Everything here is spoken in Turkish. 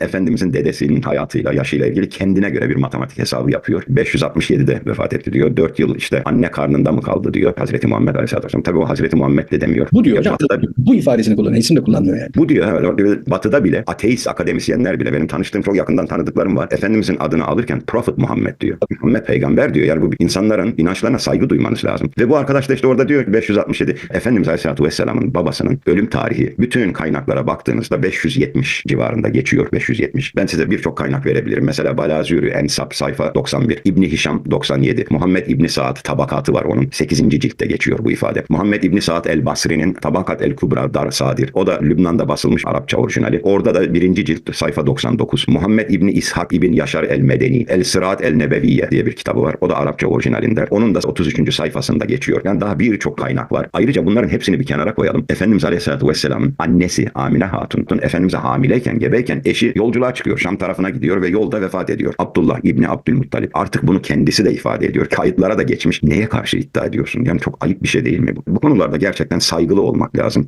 Efendimizin dedesinin hayatıyla, yaşıyla ilgili kendine göre bir matematik hesabı yapıyor. 567'de vefat etti diyor. 4 yıl işte anne karnında mı kaldı diyor Hazreti Muhammed Aleyhisselatü Vesselam. Tabii o Hazreti Muhammed de demiyor. Bu diyor hocam. Batı'da, Bu ifadesini kullanıyor. İsim de kullanmıyor yani. bu diyor batıda bile ateist akademisyenler bile benim tanıştığım çok yakından tanıdıklarım var. Efendimizin adını alırken Prophet Muhammed diyor. Muhammed peygamber diyor. Yani bu insanların inançlarına saygı duymanız lazım. Ve bu arkadaş da işte orada diyor ki 567 Efendimiz Aleyhisselatü Vesselam'ın babasının ölüm tarihi bütün kaynaklara baktığınızda 570 civarında geçiyor. 570. Ben size birçok kaynak verebilirim. Mesela Balazürü Ensap sayfa 91. İbni Hişam 97. Muhammed İbni Saad tabakatı var onun. 8. ciltte geçiyor bu ifade. Muhammed İbni Saad el Basri'nin Tabakat el Kubra Dar Sadir. O da Lübnan'da basılmış Arapça orijinali. Orada da birinci cilt sayfa 99. Muhammed İbni İshak İbni Yaşar el Medeni. El Sırat el Nebeviye diye bir kitabı var. O da Arapça orijinalinde. Onun da 33. sayfasında geçiyor. Yani daha birçok kaynak var. Ayrıca bunların hepsini bir kenara koyalım. Efendimiz Aleyhisselatü Vesselam'ın annesi Amine Hatun'un Efendimiz'e hamileyken, gebeyken eşi yolculuğa çıkıyor. Şam tarafına gidiyor ve yolda vefat ediyor. Abdullah İbni Abdülmuttalip. Artık bunu kendisi de ifade ediyor. Kayıtlara da geçmiş. Neye karşı iddia ediyorsun? Yani çok ayıp bir şey değil mi bu? Bu konularda gerçekten saygılı olmak lazım.